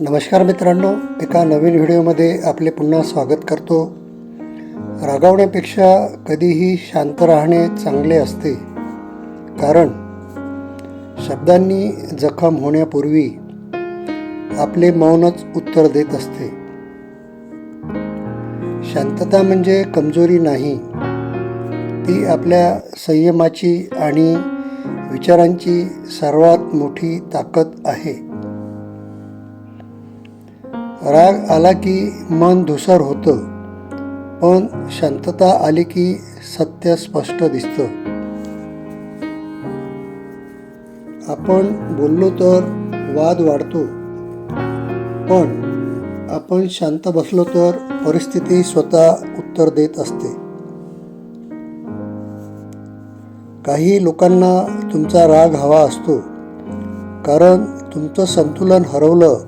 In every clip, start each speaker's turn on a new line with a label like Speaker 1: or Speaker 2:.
Speaker 1: नमस्कार मित्रांनो एका नवीन व्हिडिओमध्ये आपले पुन्हा स्वागत करतो. रागावण्यापेक्षा कधीही शांत राहणे चांगले असते. कारण शब्दांनी जखम होण्यापूर्वी आपले मौनच उत्तर देत असते. शांतता म्हणजे कमजोरी नाही. ती आपल्या संयमाची आणि विचारांची सर्वात मोठी ताकद आहे. राग आला की मन धुसर होतं पण शांतता आली की सत्य स्पष्ट दिसतं. आपण बोललो तर वाद वाढतो पण आपण शांत बसलो तर परिस्थिती स्वतः उत्तर देत असते. काही लोकांना तुमचा राग हवा असतो कारण तुमचं संतुलन हरवलं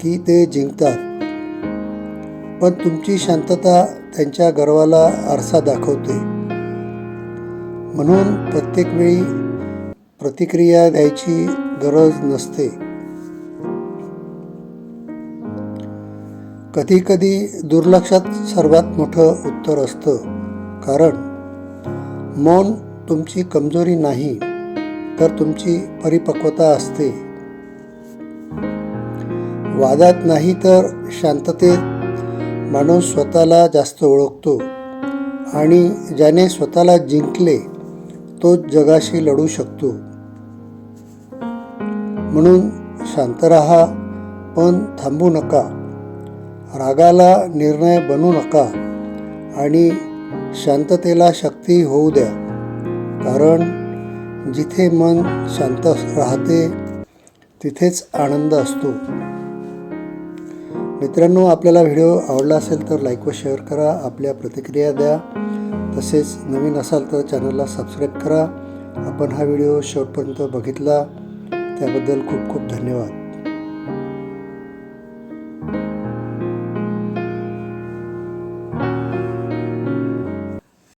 Speaker 1: की ते जिंकतात. पण तुमची शांतता त्यांच्या गर्वाला आरसा दाखवते. म्हणून प्रत्येक वेळी प्रतिक्रिया द्यायची गरज नसते. कधीकधी दुर्लक्षात सर्वात मोठं उत्तर असतं. कारण मौन तुमची कमजोरी नाही तर तुमची परिपक्वता असते. वादात नाही तर शांततेत माणूस स्वतःला जास्त ओळखतो आणि ज्याने स्वतःला जिंकले तो जगाशी लढू शकतो. म्हणून शांत राहा पण थांबू नका. रागाला निर्णय बनू नका आणि शांततेला शक्ती होऊ द्या. कारण जिथे मन शांत राहते तिथेच आनंद असतो. मित्रांनो आपल्याला व्हिडिओ आवडला असेल तर लाईक व शेअर करा आपल्या प्रतिक्रिया द्या. तसेच नवीन असाल तर चॅनलला सबस्क्राईब करा. आपण हा व्हिडिओ शेवटपर्यंत बघितला. त्याबद्दल खूप खूप धन्यवाद.